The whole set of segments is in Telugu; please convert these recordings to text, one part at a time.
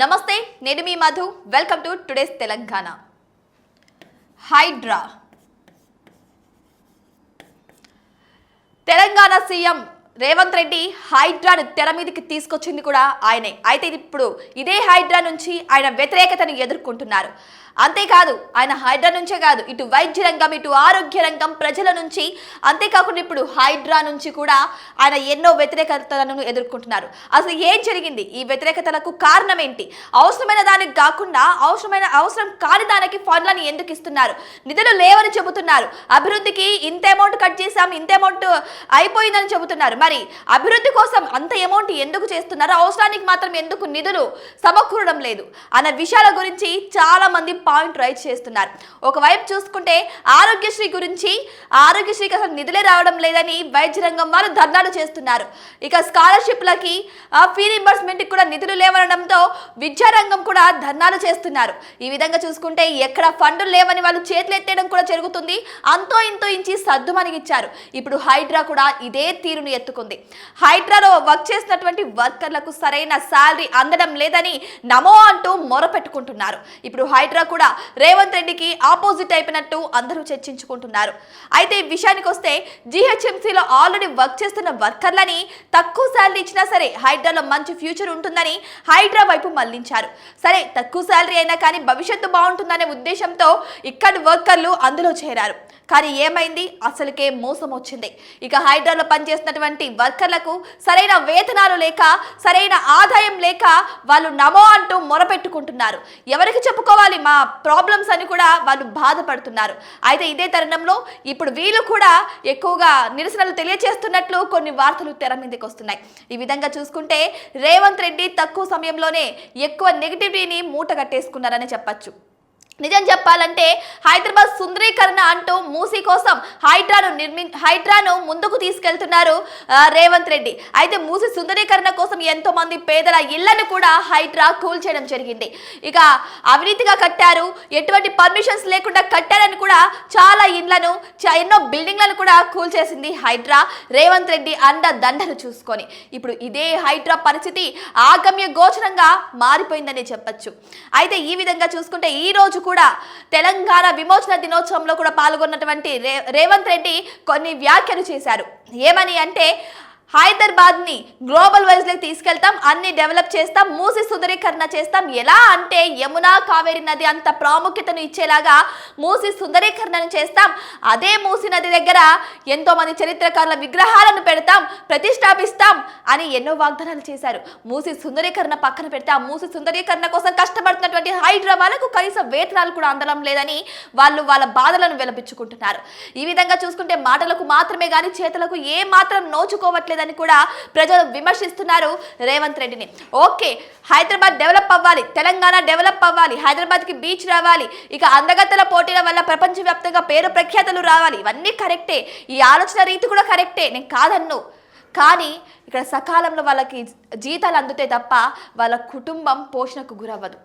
నమస్తే నేను మీ Madhu. Welcome to today's Telangana HYDRAA Telangana CM Revanth Reddy హైడ్రాను తెర మీదకి తీసుకొచ్చింది కూడా ఆయనే. అయితే ఇప్పుడు ఇదే హైడ్రా నుంచి ఆయన వ్యతిరేకతను ఎదుర్కొంటున్నారు. అంతేకాదు ఆయన హైడ్రా నుంచే కాదు ఇటు వైద్య రంగం ఇటు ఆరోగ్య రంగం ప్రజల నుంచి అంతేకాకుండా ఇప్పుడు హైడ్రా నుంచి కూడా ఆయన ఎన్నో వ్యతిరేకతలను ఎదుర్కొంటున్నారు. అసలు ఏం జరిగింది? ఈ వ్యతిరేకతలకు కారణం ఏంటి? అవసరమైన దానికి కాకుండా అవసరమైన అవసరం కాని దానికి ఫండ్లను ఎందుకు ఇస్తున్నారు? నిధులు లేవని చెబుతున్నారు. అభివృద్ధికి ఇంత అమౌంట్ కట్ చేశాం ఇంత అమౌంట్ అయిపోయిందని చెబుతున్నారు. మరి అభివృద్ధి కోసం అంత అమౌంట్ ఎందుకు చేస్తున్నారు? అవసరానికి మాత్రం ఎందుకు నిధులు సమకూరడం లేదు? అన్న విషయాల గురించి చాలా మంది పాయింట్ రైజ్ చేస్తున్నారు. ఒకవైపు చూసుకుంటే ఆరోగ్యశ్రీ గురించి ఆరోగ్యశ్రీకి అసలు నిధులే రావడం లేదని వైద్య రంగం వారు ధర్నాలు చేస్తున్నారు. ఇక స్కాలర్షిప్లకి ఫీ రింబర్స్మెంట్కి కూడా నిధులు లేవనడంతో విద్యారంగం కూడా ధర్నాలు చేస్తున్నారు. ఈ విధంగా చూసుకుంటే ఎక్కడ ఫండ్లు లేవని వాళ్ళు చేతులు ఎత్తేయడం కూడా జరుగుతుంది. అంతో ఇంతో ఇంచి సర్దుమణిగిచ్చారు. ఇప్పుడు హైడ్రా కూడా ఇదే తీరును ఎత్తుకుంది హైడ్రాలో వర్క్ చేసినటువంటి వర్కర్లకు సరైన శాలరీ అందడం లేదని నమో అంటూ మొరపెట్టుకుంటున్నారు. ఇప్పుడు హైడ్రా కూడా రేవంత్ రెడ్డికి ఆపోజిట్ అయిపోయినట్టు అందరూ చర్చించుకుంటున్నారు. అయితే ఈ విషయానికి వస్తే జీహెచ్ఎంసీలో ఆల్రెడీ వర్క్ చేస్తున్న వర్కర్లని తక్కువ శాలరీ ఇచ్చినా సరే హైడ్రాలో మంచి ఫ్యూచర్ ఉంటుందని హైడ్రా వైపు మళ్ళించారు. సరే తక్కువ శాలరీ అయినా కానీ భవిష్యత్తు బాగుంటుందనే ఉద్దేశంతో ఇక్కడి వర్కర్లు అందులో చేరారు. కానీ ఏమైంది? అసలుకే మోసం వచ్చింది ఇక హైడ్రాలో పనిచేస్తున్నటువంటి వర్కర్లకు సరైన వేతనాలు లేక సరైన ఆదాయం లేక వాళ్ళు నమో అంటూ మొరపెట్టుకుంటున్నారు. ఎవరికి చెప్పుకోవాలి మా ప్రాబ్లమ్స్ అని కూడా వాళ్ళు బాధపడుతున్నారు. అయితే ఇదే తరుణంలో ఇప్పుడు వీళ్ళు కూడా ఎక్కువగా నిరసనలు తెలియజేస్తున్నట్లు కొన్ని వార్తలు తెర మీదకి వస్తున్నాయి. ఈ విధంగా చూసుకుంటే రేవంత్ రెడ్డి తక్కువ సమయంలోనే ఎక్కువ నెగిటివిటీని మూట కట్టేసుకున్నారని చెప్పచ్చు. నిజం చెప్పాలంటే హైదరాబాద్ సుందరీకరణ అంటూ మూసీ కోసం హైడ్రాను నిర్మి హైడ్రాను ముందుకు తీసుకెళ్తున్నారు రేవంత్ రెడ్డి. అయితే మూసీ సుందరీకరణ కోసం ఎంతో మంది పేదల ఇళ్ళను కూడా హైడ్రా కూల్చేయడం జరిగింది. ఇక అవినీతిగా కట్టారు ఎటువంటి పర్మిషన్స్ లేకుండా కట్టారని కూడా చాలా ఇండ్లను చ- ఎన్నో బిల్డింగ్లను కూడా కూల్చేసింది హైడ్రా రేవంత్ రెడ్డి అండ దండను చూసుకొని. ఇప్పుడు ఇదే హైడ్రా పరిస్థితి ఆగమ్య గోచరంగా మారిపోయిందని చెప్పొచ్చు. అయితే ఈ విధంగా చూసుకుంటే ఈ రోజు కూడా తెలంగాణ విమోచన దినోత్సవంలో కూడా పాల్గొన్నటువంటి రే రేవంత్ రెడ్డి కొన్ని వ్యాఖ్యలు చేశారు. ఏమని అంటే హైదరాబాద్ని గ్లోబల్ వైజ్లోకి తీసుకెళ్తాం అన్ని డెవలప్ చేస్తాం మూసి సుందరీకరణ చేస్తాం. ఎలా అంటే యమునా కావేరి నది అంత ప్రాముఖ్యతను ఇచ్చేలాగా మూసి సుందరీకరణను చేస్తాం. అదే మూసి నది దగ్గర ఎంతో మంది చరిత్రకారుల విగ్రహాలను పెడతాం ప్రతిష్టాపిస్తాం అని ఎన్నో వాగ్దానాలు చేశారు. మూసి సుందరీకరణ పక్కన పెడితే ఆ మూసి సుందరీకరణ కోసం కష్టపడుతున్నటువంటి హైదరాబాద్కు కనీస వేతనాలు కూడా అందడం లేదని వాళ్ళు వాళ్ళ బాధలను విలపించుకుంటున్నారు ఈ విధంగా చూసుకుంటే మాటలకు మాత్రమే కానీ చేతులకు ఏ మాత్రం నోచుకోవట్లేదని కూడా ప్రజలు విమర్శిస్తున్నారు రేవంత్ రెడ్డిని. ఓకే హైదరాబాద్ డెవలప్ అవ్వాలి తెలంగాణ డెవలప్ అవ్వాలి హైదరాబాద్కి బీచ్ రావాలి ఇక అందగత్తల పోటీల వల్ల ప్రపంచవ్యాప్తంగా పేరు ప్రఖ్యాతలు రావాలి ఇవన్నీ కరెక్టే. ఈ ఆలోచన రీతి కూడా కరెక్టే నేను కాదన్ను. కానీ ఇక్కడ సకాలంలో వాళ్ళకి జీతాలు అందుతే తప్ప వాళ్ళ కుటుంబం పోషణకు గురవ్వదు.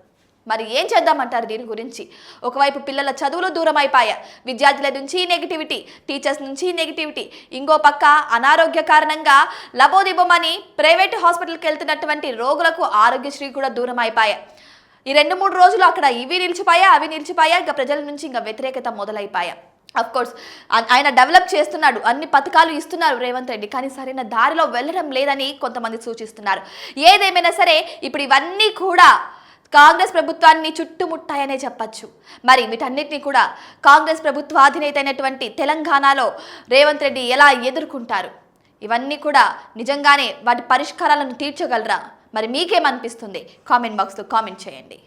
మరి ఏం చేద్దామంటారు దీని గురించి? ఒకవైపు పిల్లల చదువులు దూరం అయిపోయా విద్యార్థుల నుంచి నెగిటివిటీ టీచర్స్ నుంచి నెగిటివిటీ. ఇంకో పక్క అనారోగ్య కారణంగా లబోదిబమని ప్రైవేట్ హాస్పిటల్కి వెళ్తున్నటువంటి రోగులకు ఆరోగ్యశ్రీ కూడా దూరం అయిపోయా ఈ రెండు మూడు రోజులు అక్కడ ఇవి నిలిచిపోయా అవి నిలిచిపోయా ఇంకా ప్రజల నుంచి ఇంకా వ్యతిరేకత మొదలైపోయా. అఫ్ కోర్స్ ఆయన డెవలప్ చేస్తున్నాడు అన్ని పథకాలు ఇస్తున్నారు రేవంత్ రెడ్డి కానీ సరైన దారిలో వెళ్ళడం లేదని కొంతమంది సూచిస్తున్నారు. ఏదేమైనా సరే ఇప్పుడు ఇవన్నీ కూడా కాంగ్రెస్ ప్రభుత్వాన్ని చుట్టుముట్టాయనే చెప్పచ్చు. మరి వీటన్నిటిని కూడా కాంగ్రెస్ ప్రభుత్వ అధినేత అయినటువంటి తెలంగాణలో రేవంత్ రెడ్డి ఎలా ఎదుర్కొంటారు? ఇవన్నీ కూడా నిజంగానే వాటి పరిష్కారాలను తీర్చగలరా? మరి మీకేమనిపిస్తుంది? కామెంట్ బాక్స్లో కామెంట్ చేయండి.